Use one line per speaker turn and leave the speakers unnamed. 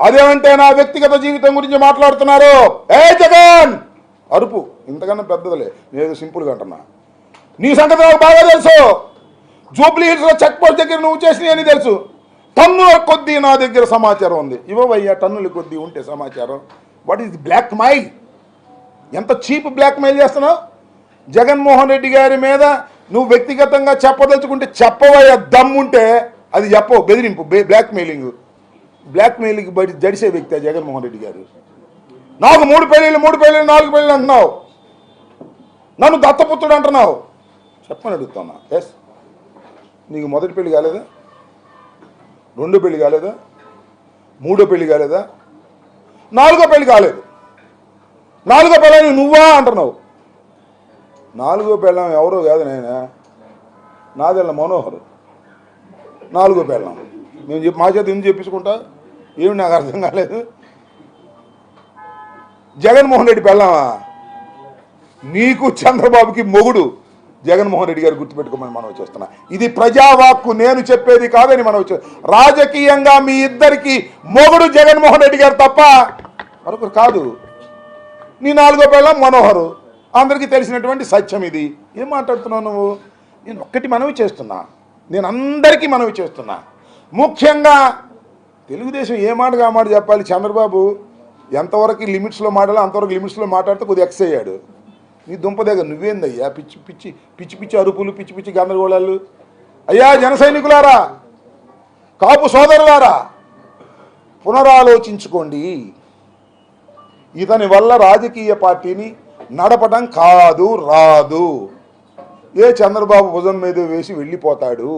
అదేమంటే నా వ్యక్తిగత జీవితం గురించి మాట్లాడుతున్నారు? ఏ జగన్! అరుపు. ఇంతకన్నా పెద్దదిలే. నేను సింపుల్గా అంటున్నా. నీ సంగతి నాకు బాగా తెలుసు. జూబ్లీ హిల్స్లో చెక్ పోస్ట్ దగ్గర నువ్వు చేసినవి అని తెలుసు. టన్నుల కొద్దీ నా దగ్గర సమాచారం ఉంది. ఇవ్వవయ్యా టన్నుల కొద్దీ ఉంటే సమాచారం. వాట్ ఈస్ బ్లాక్ మైల్ ఎంత చీప్ బ్లాక్ మెయిల్ చేస్తున్నావు? జగన్మోహన్ రెడ్డి గారి మీద నువ్వు వ్యక్తిగతంగా చెప్పదలుచుకుంటే చెప్పవయ్యా దమ్ముంటే అది చెప్పవు బెదిరింపు బ్లాక్ మెయిలింగ్ బ్లాక్మెయిల్కి మెయిలింగ్ బయట జడిసే వ్యక్తి ఆ జగన్మోహన్ రెడ్డి గారు. నాకు మూడు పెళ్ళిళ్ళు మూడు పెళ్ళిళ్ళు నాలుగు పెళ్ళిళ్ళు అంటున్నావు. నన్ను దత్తపుత్రుడు అంటున్నావు. చెప్పని అడుగుతున్నా. ఎస్ నీకు మొదటి పెళ్ళి కాలేదా? రెండో పెళ్ళి కాలేదా? మూడో పెళ్ళి కాలేదా? నాలుగో పెళ్ళి కాలేదు. నాలుగో పెళ్ళని నువ్వా అంటున్నావు. నాలుగో పెళ్ళం ఎవరో కాదు నేను నాదెళ్ళ మనోహర్. నాలుగో పెళ్ళం. మేము చెప్పి మా చేత ఎందుకు చెప్పించుకుంటా? ఏమి నాకు అర్థం కాలేదు. జగన్మోహన్ రెడ్డి పెళ్ళామా? నీకు చంద్రబాబుకి మొగుడు జగన్మోహన్ రెడ్డి గారు గుర్తుపెట్టుకోమని మనం చేస్తున్నా. ఇది ప్రజావాక్కు నేను చెప్పేది కాదని మనం వచ్చే రాజకీయంగా మీ ఇద్దరికి మొగుడు జగన్మోహన్ రెడ్డి గారు తప్ప మరొకరు కాదు. నీ నాలుగో పిల్ల మనోహరు. అందరికీ తెలిసినటువంటి సత్యం ఇది. ఏం మాట్లాడుతున్నావు నువ్వు? నేను ఒక్కటి మనవి చేస్తున్నా. నేను అందరికీ మనవి చేస్తున్నా. ముఖ్యంగా తెలుగుదేశం ఏ మాటగా ఆ మాట చెప్పాలి? చంద్రబాబు ఎంతవరకు లిమిట్స్లో మాట్లాడాలో అంతవరకు లిమిట్స్లో మాట్లాడితే కొద్దిగా ఎక్స్ అయ్యాడు. నీ దుంప దగ్గర నువ్వేందయ్యా? పిచ్చి పిచ్చి పిచ్చి పిచ్చి అరుపులు పిచ్చి పిచ్చి గందరగోళాలు. అయ్యా జన సైనికులారా కాపు సోదరులారా పునరాలోచించుకోండి. ఇతని వల్ల రాజకీయ పార్టీని నడపడం కాదు రాదు. ఏ చంద్రబాబు భుజం మీద వేసి వెళ్ళిపోతాడు?